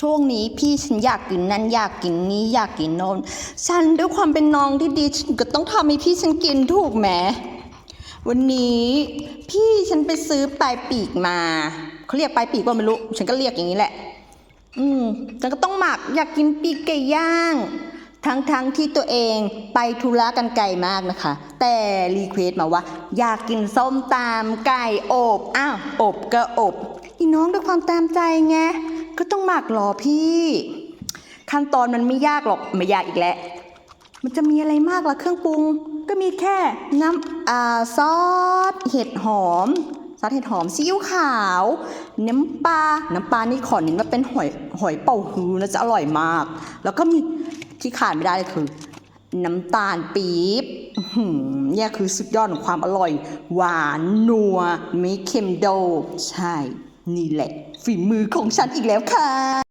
ช่วงนี้พี่ฉันอยากกินนั่นอยากกินนี้อยากกินโน้นฉันด้วยความเป็นน้องที่ดีฉันก็ต้องทำให้พี่ฉันกินถูกไหมวันนี้พี่ฉันไปซื้อปลายปีกมาเขาเรียกปลายปีกว่าไม่รู้ฉันก็เรียกอย่างนี้แหละ อืมฉันก็ต้องหมักอยากกินปีกไก่ย่าง ทั้งทั้งๆที่ตัวเองไปธุระกันไกลมากนะคะ แต่รีเควสต์มาว่า อยากกินส้มตำไก่อบอ้าวอบก็อบอีน้องด้วยความตามใจไง ก็ต้องหมักหรอพี่ ขั้นตอนมันไม่ยากหรอกไม่ยากอีกแล้วมันจะมีอะไรมากล่ะเครื่องปรุง ก็มีแค่น้ำอ่าซอสเห็ดหอมซอสเห็ดหอมซีอิ๊วขาว น้ำปลาน้ำปลานี่ขอเน้นว่าเป็นหอยหอยเป่าฮือนะจะอร่อยมาก แล้วก็มีที่ขาดไม่ได้เลยคือ น้ำตาลปี๊บเนี่ยคือสุดยอดของความอร่อย หวานนัวไม่เค็มโดดใช่ นี่แหละฝีมือของฉันอีกแล้วค่ะ